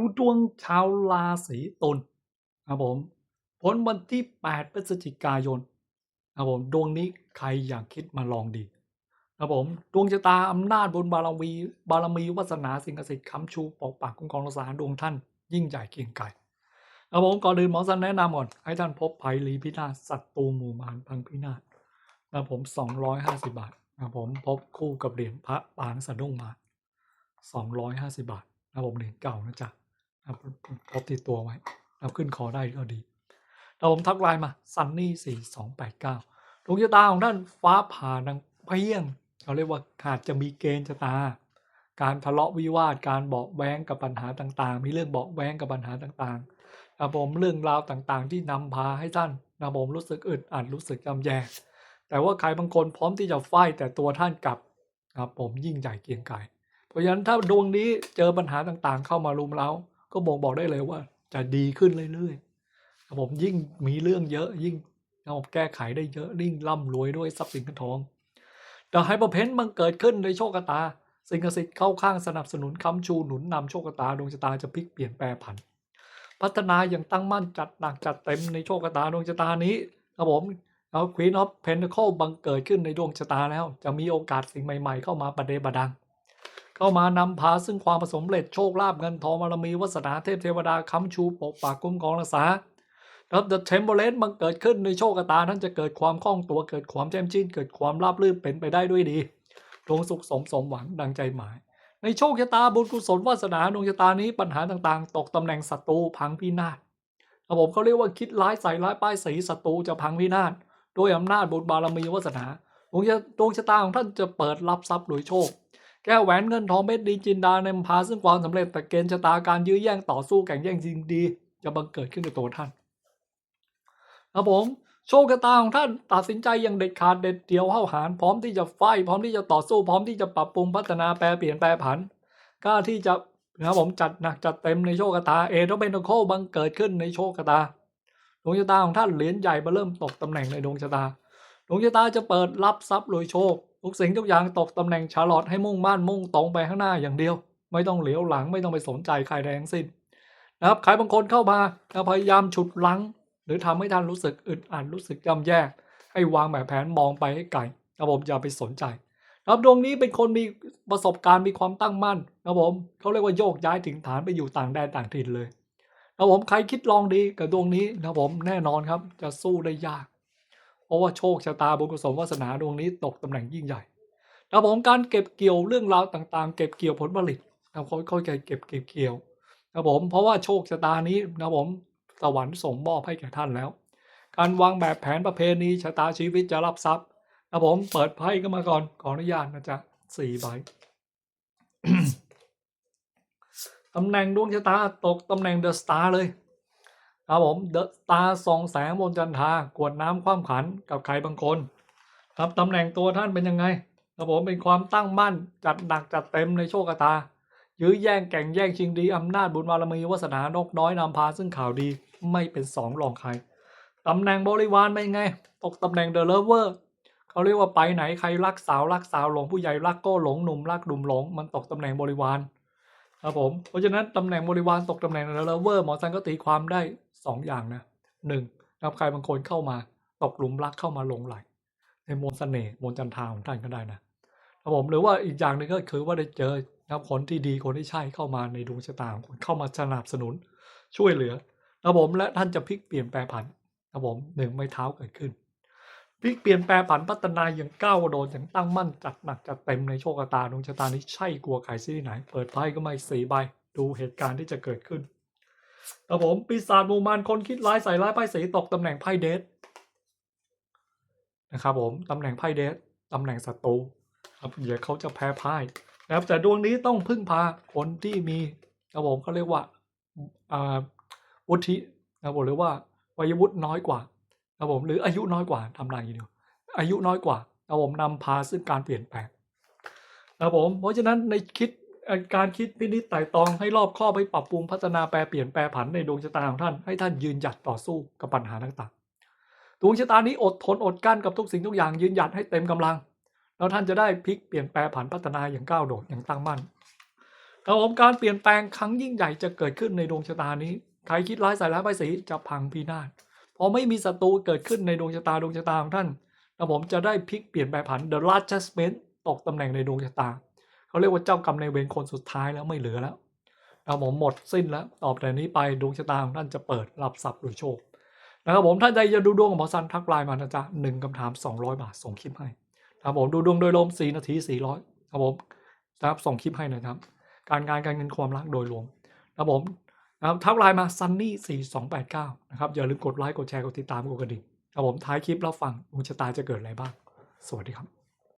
ดูดวงชาวราศีตุลครับผมผลวันที่ 8 พฤศจิกายนครับผมดวงนี้ใครอยากคิดมาลองดีครับผมดวงชะตาอำนาจบุญบารมีบารมีวาสนาสิ่งศักดิ์สิทธิ์ค้ำชูปกปักคุ้มครองรักษาดวงท่านยิ่งใหญ่เกียงไกรครับผมก่อนอื่นหมอสันแนะนำก่อน ให้ท่านพบภัยลีพินาศศัตรูหมู่มารพังพินาศครับผม 250 บาทครับผมพบคู่กับเหรียญพระปางสะดุ้งมา 250 บาทนะครับผมเหรียญเก่านะจ๊ะ นะครับพบติดตัวไว้ เราขึ้นคอได้ก็ดี เราผมทักไลน์มาซันนี่สี่สองแปดเก้าดวงชะตาของท่านฟ้าผ่าดังเพี้ยงเขาเรียกว่าอาจจะมีเกณฑ์ชะตา การทะเลาะวิวาทการเบาะแว้งกับปัญหาต่างๆ มีเรื่องเบาะแว้งกับปัญหาต่างๆนะครับผมเรื่องราวต่างๆ ที่นำพาให้ท่านนะผมรู้สึกอึดอัดรู้สึกจำแย่แต่ว่าใครบางคนพร้อมที่จะไฟแต่ตัวท่านกลับนะครับผมยิ่งใหญ่เกียงไกรเพราะฉะนั้นถ้าดวงนี้เจอปัญหาต่างๆ เข้ามารุมเร้า ก็บ่งบอกได้เลยว่า จะดีขึ้นเรื่อยๆครับผมยิ่งมีเรื่องเยอะยิ่งเราแก้ไขได้เยอะยิ่งร่ำรวยด้วยทรัพย์สินเงินทองแต่ไฮเปอร์เพนมันเกิดขึ้นในโชคชะตา สิ่งศักดิ์สิทธิ์เข้าข้างสนับสนุนค้ำชูหนุนนำโชคชะตาดวงชะตาจะพลิกเปลี่ยนแปลผัน พัฒนาอย่างตั้งมั่นจัดหนักจัดเต็มในโชคชะตาดวงชะตานี้ครับผมเอาควีนออฟเพน t ค c บังเกิดขึ้นในดวงชะตาแล้ว จะมีโอกาสสิ่งใหม่ๆเข้ามาประเดประดัง เข้ามานำพาซึ่งความประสมเร็จโชคลาภเงินทองบารมีวาสนาเทพเทวดาค้ำชูปกปักคุ้มครองรักษาแล้วเดอะเทมเ e เลนมันเกิดขึ้นในโชคชะตาท่านจะเกิดความคล่องตัวเกิดความแจ่มชื่นเกิดความราบรื่นเป็นไปได้ด้วยดีดวงสุขสมสมหวังดังใจหมาย ในโชคชะตาบุญกุศลวาสนาดวงชะตานี้ปัญหาต่างๆ ตกตำแหน่งศัตรูพังพินาศครับผมเขาเรียกว่าคิดร้ายใส่ร้ายป้ายสีศัตรูจะพังพินาศด้วยอำนาจบุญบารมีวาสนาดวงชะดวงชะตาของท่านจะเปิดรับทรัพย์โดยโชค แก้วแหวนเงินทองเม็ดดีจินดาในำพาซึ่งความสำเร็จแต่เกณฑ์ชะตาการยื้อแย่งต่อสู้แข่งแย่งจริงดี จะบังเกิดขึ้นในตัวท่านครับผมโชคชะตาของท่านตัดสินใจอย่างเด็ดขาดเด็ดเดี่ยวเข้าหารพร้อมที่จะไฟพร้อมที่จะต่อสู้พร้อมที่จะปรับปรุงพัฒนาแปรเปลี่ยนแปรผันกล้าที่จะนะครับผมจัดหนักจัดเต็มในโชคชะตาเอโดเบนโคบังเกิดขึ้นในโชคชะตาดวงชะตาของท่านเหรียญใหญ่มาเริ่มตกตำแหน่งในดวงชะตาดวงชะตาจะเปิดรับทรัพย์โดยโชค ทุกสิ่งทุกอย่างตกตำแหน่งชาลอตให้มุ่งมั่นมุ่งตรงไปข้างหน้าอย่างเดียว ไม่ต้องเหลียวหลังไม่ต้องไปสนใจใครใดทั้งสิ้นนะครับใครบางคนเข้ามาพยายามฉุดลัง หรือทำให้ท่านรู้สึกอึดอัดรู้สึกย่ำแย่ให้วางแบบแผนมองไปให้ไกลนะผมอย่าไปสนใจครับดวงนี้เป็นคนมีประสบการณ์มีความตั้งมั่นนะผมเขาเรียกว่าโยกย้ายถึงฐานไปอยู่ต่างแดนต่างถิ่นเลยนะผมใครคิดลองดีกับดวงนี้นะผมแน่นอนครับจะสู้ได้ยาก เพราะว่าโชคชะตาบุญกุศลวาสนาดวงนี้ตกตำแหน่งยิ่งใหญ่นะผมการเก็บเกี่ยวเรื่องราวต่างๆ เก็บเกี่ยวผลผลิตนะค่อยๆเก็บเก็บเกี่ยวนะผมเพราะว่าโชคชะตานี้นะผมสวรรค์ส่งมอบให้แก่ท่านแล้ว การวางแบบแผนประเพณีชะตาชีวิตจะรับทรัพย์นะผมเปิดไพ่ก็มาก่อนขออนุญาตนะจ๊ะสี่ใบตำแหน่งดวงชะตาตกตำแหน่งเดอะสตาร์เลย ครับผมเดอะตาสองแสงบนจันทากวดน้ำคว่ำขันกับใครบางคน ครับตำแหน่งตัวท่านเป็นยังไงครับผมเป็นความตั้งมั่นจัดหนักจัดเต็มในโชคชะตา ยื้อแย่งแก่งแย่งชิงดีอำนาจบุญบารมีวาสนานกน้อยนำพาซึ่งข่าวดีไม่เป็นสองรองใครตำแหน่งบริวารเป็นไง ตกตำแหน่งเดอะเลเวอร์เขาเรียกว่าไปไหนใครรักสาวรักสาวหลงผู้ใหญ่รักก็หลงหนุ่มรักดุมหลง มันตกตำแหน่งบริวาร ครับผม เพราะฉะนั้นตำแหน่งบริวารตกตำแหน่งเดอะเลเวอร์หมอซันก็ตีความได้สองอย่างนะหนึ่งครับใครบางคนเข้ามาตกหลุมรักเข้ามาหลงไหล ในมนต์เสน่ห์มนจันทาของท่านก็ได้นะครับผมหรือว่าอีกอย่างหนึ่งก็คือว่าได้เจอนะครับคนที่ดีคนที่ใช่เข้ามาในดวงชะตาของคุณเข้ามาสนับสนุนช่วยเหลือนะผมและท่านจะพลิกเปลี่ยนแปลผันนะผมหนึ่งไม่เท้าเกิดขึ้น พลิกเปลี่ยนแปลผันพัฒนาอย่างก้าวโดดอย่างตั้งมั่นจัดหนักจัดเต็มในโชคชะตาดวงชะตานี้ใช่กลัวไขซี่ไหน เปิดไพ่ก็ไม่สี่ใบดูเหตุการณ์ที่จะเกิดขึ้นครับผมปีศาจมูมานคนคิดร้ายใส่ร้ายไพ่สีตกตำแหน่งไพ่เดสนะครับผมตำแหน่งไพ่เดสตำแหน่งศัตรูครับเดี๋ยวเขาจะแพ้พ่ายนะครับแต่ดวงนี้ต้องพึ่งพาคนที่มีครับผมเขาเรียกว่าอ่าวุฒินะผมหรือว่าวัยวุฒิน้อยกว่า ครับผมหรืออายุน้อยกว่าทำนายอย่างเดียวอายุน้อยกว่าครับผมนำพาซึ่งการเปลี่ยนแปลงครับผมเพราะฉะนั้นในคิดการคิดพินิจไต่ตองให้รอบคอบให้ปรับปรุงพัฒนาแปรเปลี่ยนแปรผันในดวงชะตาของท่านให้ท่านยืนหยัดต่อสู้กับปัญหาต่างๆดวงชะตานี้อดทนอดกั้นกับทุกสิ่งทุกอย่างยืนหยัดให้เต็มกำลัง แล้วท่านจะได้พลิกเปลี่ยนแปลผันพัฒนาอย่างก้าวโดดอย่างตั้งมั่นครับผมการเปลี่ยนแปลงครั้งยิ่งใหญ่จะเกิดขึ้นในดวงชะตานี้ใครคิดร้ายใส่ร้ายไปสีจะพังพินาศ พอไม่มีศัตรูเกิดขึ้นในดวงชะตาดวงชะตาของท่านครับผมจะได้พลิกเปลี่ยนแปลผัน The Last Judgment ตกตำแหน่งในดวงชะตา เขาเรียกว่าเจ้ากรรมในเวรคนสุดท้ายแล้วไม่เหลือแล้วครับผมหมดสิ้นแล้วต่อแต่นี้ไปดวงชะตาของท่านจะเปิดรับทรัพย์โดยโชคนะครับผมท่านใดจะดูดวงของหมอซันทักไลน์มานะจ๊ะหนึ่งคำถาม 200 บาทส่งคลิปให้ครับผมดูดวงโดยรวม4นาที 400ครับผมนะครับส่งคลิปให้หนะครับ การงานการเงินความรักโดยรวมนะครับผม นะครับทักไลน์มา sunny 4 2 8 9นะครับอย่าลืมกดไลค์กดแชร์กดติดตามกดกระดิ่งครับผมท้ายคลิปแล้วฟังดวงชะตาจะเกิดอะไรบ้าง สวัสดีครับ